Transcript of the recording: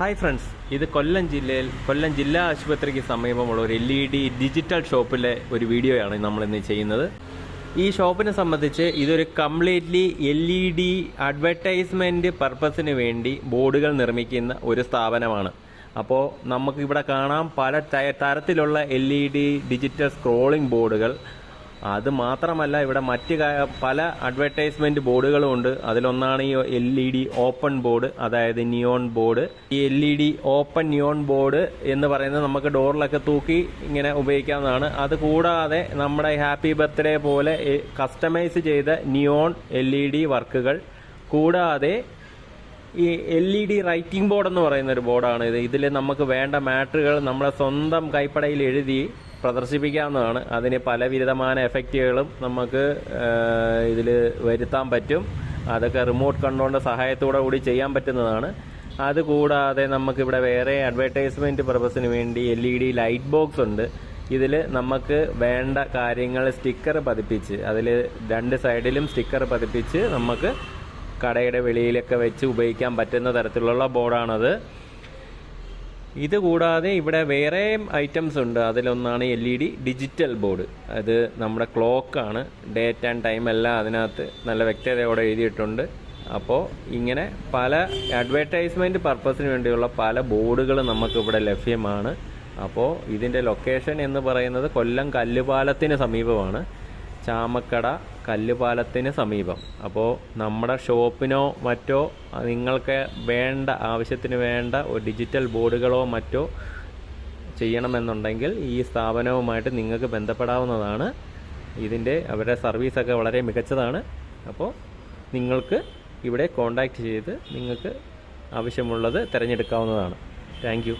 Hi friends ഇത് കൊല്ലം ജില്ലയിൽ കൊല്ലം ജില്ലാ ആശുപത്രിക്ക് സമീപമുള്ള ഒരു എൽ ഇ ഡി ഡിജിറ്റൽ ഷോപ്പിലെ ഒരു വീഡിയോയാണ് നമ്മൾ ഇന്ന് ചെയ്യുന്നത്. ഈ ഷോപ്പിനെ സംബന്ധിച്ച് ഇതൊരു completely L E D advertisement പർപ്പസിന് വേണ്ടി ബോർഡുകൾ നിർമ്മിക്കുന്ന ഒരു സ്ഥാപനമാണ്. അപ്പോൾ നമുക്ക് ഇവിടെ കാണാം പല തരത്തിലുള്ള L E D digital scrolling ബോർഡുകൾ അത് മാത്രമല്ല ഇവിടെ മറ്റ് പല അഡ്വർടൈസ്മെന്റ് ബോർഡുകളും ഉണ്ട്. അതിലൊന്നാണ് ഈ L E D open board അതായത് നിയോൺ ബോർഡ് ഈ L E D open neon board എന്ന് പറയുന്നത് നമുക്ക് ഡോറിലൊക്കെ തൂക്കി ഇങ്ങനെ ഉപയോഗിക്കാവുന്നതാണ്. അത് കൂടാതെ നമ്മുടെ ഹാപ്പി ബർത്ത്ഡേ പോലെ കസ്റ്റമൈസ് ചെയ്ത നിയോൺ എൽ ഇ ഡി വർക്കുകൾ. കൂടാതെ ഈ L E D writing board എന്ന് പറയുന്ന ഒരു ബോർഡാണ് ഇത്. ഇതിൽ നമുക്ക് വേണ്ട മാറ്ററുകൾ നമ്മുടെ സ്വന്തം കൈപ്പടയിൽ എഴുതി പ്രദർശിപ്പിക്കാവുന്നതാണ്. അതിന് പലവിധமான എഫക്റ്റുകളും നമുക്ക് ഇതിൽ വരുത്താൻ പറ്റും. അതൊക്കെ റിമോട്ട് കൺട്രോളിന്റെ സഹായത്തോടെ കൂടി ചെയ്യാൻ പറ്റുന്നതാണ്. അതുകൂടാതെ നമുക്കിവിടെ വേറെ അഡ്വർടൈസ്മെന്റ് പർപ്പസിന് വേണ്ടി L E D light box ഉണ്ട്. ഇതിൽ നമുക്ക് വേണ്ട കാര്യങ്ങൾ സ്റ്റിക്കർ പതിപ്പിച്ച് അതിൽ രണ്ട് സൈഡിലും സ്റ്റിക്കർ പതിപ്പിച്ച് നമുക്ക് കടയുടെ വെളിയിലൊക്കെ വെച്ച് ഉപയോഗിക്കാൻ പറ്റുന്ന തരത്തിലുള്ള ബോർഡാണത്. ഇത് കൂടാതെ ഇവിടെ വേറെ ഐറ്റംസ് ഉണ്ട്. അതിലൊന്നാണ് L E D digital board അത് നമ്മുടെ ക്ലോക്കാണ് ഡേറ്റ് ആൻഡ് ടൈം എല്ലാം അതിനകത്ത് നല്ല വ്യക്തതയോടെ എഴുതിയിട്ടുണ്ട്. അപ്പോൾ ഇങ്ങനെ പല അഡ്വർടൈസ്മെന്റ് പർപ്പസിന് വേണ്ടിയുള്ള പല ബോർഡുകൾ നമുക്കിവിടെ ലഭ്യമാണ്. അപ്പോൾ ഇതിന്റെ ലൊക്കേഷൻ എന്ന് പറയുന്നത് കൊല്ലം കല്ലുപാലത്തിന് സമീപമാണ്. ചാമക്കട കല്ലുപാലത്തിന് സമീപം. അപ്പോൾ നമ്മുടെ ഷോപ്പിനോ മറ്റോ നിങ്ങൾക്ക് വേണ്ട ആവശ്യത്തിന് വേണ്ട ഡിജിറ്റൽ ബോർഡുകളോ മറ്റോ ചെയ്യണമെന്നുണ്ടെങ്കിൽ ഈ സ്ഥാപനവുമായിട്ട് നിങ്ങൾക്ക് ബന്ധപ്പെടാവുന്നതാണ്. ഇതിന്റെ അവരുടെ സർവീസൊക്കെ വളരെ മികച്ചതാണ്. അപ്പോൾ നിങ്ങൾക്ക് ഇവിടെ കോൺടാക്റ്റ് ചെയ്ത് നിങ്ങൾക്ക് ആവശ്യമുള്ളത് തിരഞ്ഞെടുക്കാവുന്നതാണ്. താങ്ക്